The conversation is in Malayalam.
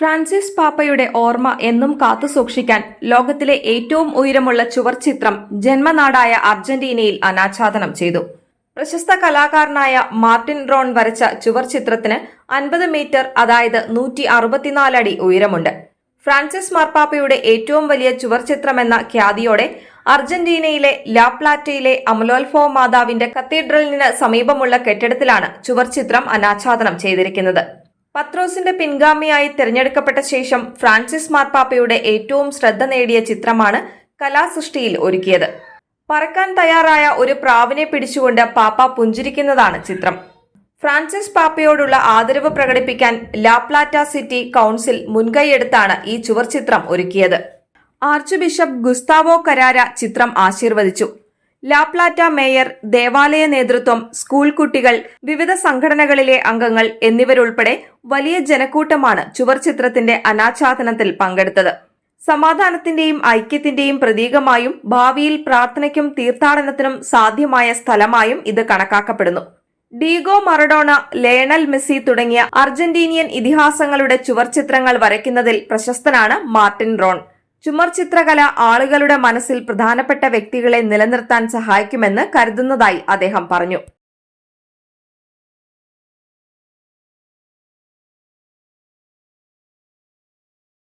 ഫ്രാൻസിസ് പാപ്പയുടെ ഓർമ്മ എന്നും കാത്തുസൂക്ഷിക്കാൻ ലോകത്തിലെ ഏറ്റവും ഉയരമുള്ള ചുവർ ചിത്രം ജന്മനാടായ അർജന്റീനയിൽ അനാച്ഛാദനം ചെയ്തു. പ്രശസ്ത കലാകാരനായ മാർട്ടിൻ റോൺ വരച്ച ചുവർ ചിത്രത്തിന് അൻപത് മീറ്റർ അതായത് നൂറ്റി അറുപത്തിനാല് അടി ഉയരമുണ്ട്. ഫ്രാൻസിസ് മാർപ്പാപ്പയുടെ ഏറ്റവും വലിയ ചുവർ ചിത്രമെന്ന ഖ്യാതിയോടെ അർജന്റീനയിലെ ലാപ്ലാറ്റയിലെ അമലോൽഫോ മാതാവിന്റെ കത്തീഡ്രലിന് സമീപമുള്ള കെട്ടിടത്തിലാണ് ചുവർ ചിത്രം അനാച്ഛാദനം ചെയ്തിരിക്കുന്നത്. പത്രോസിന്റെ പിൻഗാമിയായി തിരഞ്ഞെടുക്കപ്പെട്ട ശേഷം ഫ്രാൻസിസ് മാർപ്പാപ്പയുടെ ഏറ്റവും ശ്രദ്ധ നേടിയ ചിത്രമാണ് കലാസൃഷ്ടിയിൽ ഒരുക്കിയത്. പറക്കാൻ തയ്യാറായ ഒരു പ്രാവിനെ പിടിച്ചുകൊണ്ട് പാപ്പ പുഞ്ചിരിക്കുന്നതാണ് ചിത്രം. ഫ്രാൻസിസ് പാപ്പയോടുള്ള ആദരവ് പ്രകടിപ്പിക്കാൻ ലാപ്ലാറ്റ സിറ്റി കൌൺസിൽ മുൻകൈയെടുത്താണ് ഈ ചുവർ ചിത്രം ഒരുക്കിയത്. ആർച്ച് ബിഷപ്പ് ഗുസ്താവോ കരാര ചിത്രം ആശീർവദിച്ചു. ലാപ്ലാറ്റ മേയർ ദേവാലയ നേതൃത്വം സ്കൂൾ കുട്ടികൾ വിവിധ സംഘടനകളിലെ അംഗങ്ങൾ എന്നിവരുൾപ്പെടെ വലിയ ജനക്കൂട്ടമാണ് ചുവർ ചിത്രത്തിന്റെ അനാച്ഛാദനത്തിൽ പങ്കെടുത്തത്. സമാധാനത്തിന്റെയും ഐക്യത്തിന്റെയും പ്രതീകമായും ഭാവിയിൽ പ്രാർത്ഥനയ്ക്കും തീർത്ഥാടനത്തിനും സാധ്യമായ സ്ഥലമായും ഇത് കണക്കാക്കപ്പെടുന്നു. ഡീഗോ മറഡോണ ലേണൽ മെസ്സി തുടങ്ങിയ അർജന്റീനിയൻ ഇതിഹാസങ്ങളുടെ ചുവർ ചിത്രങ്ങൾ വരയ്ക്കുന്നതിൽ പ്രശസ്തനാണ് മാർട്ടിൻ റോൺ. ചുമർ ചിത്രകല ആളുകളുടെ മനസ്സിൽ പ്രധാനപ്പെട്ട വ്യക്തികളെ നിലനിർത്താൻ സഹായിക്കുമെന്ന് കരുതുന്നതായി അദ്ദേഹം പറഞ്ഞു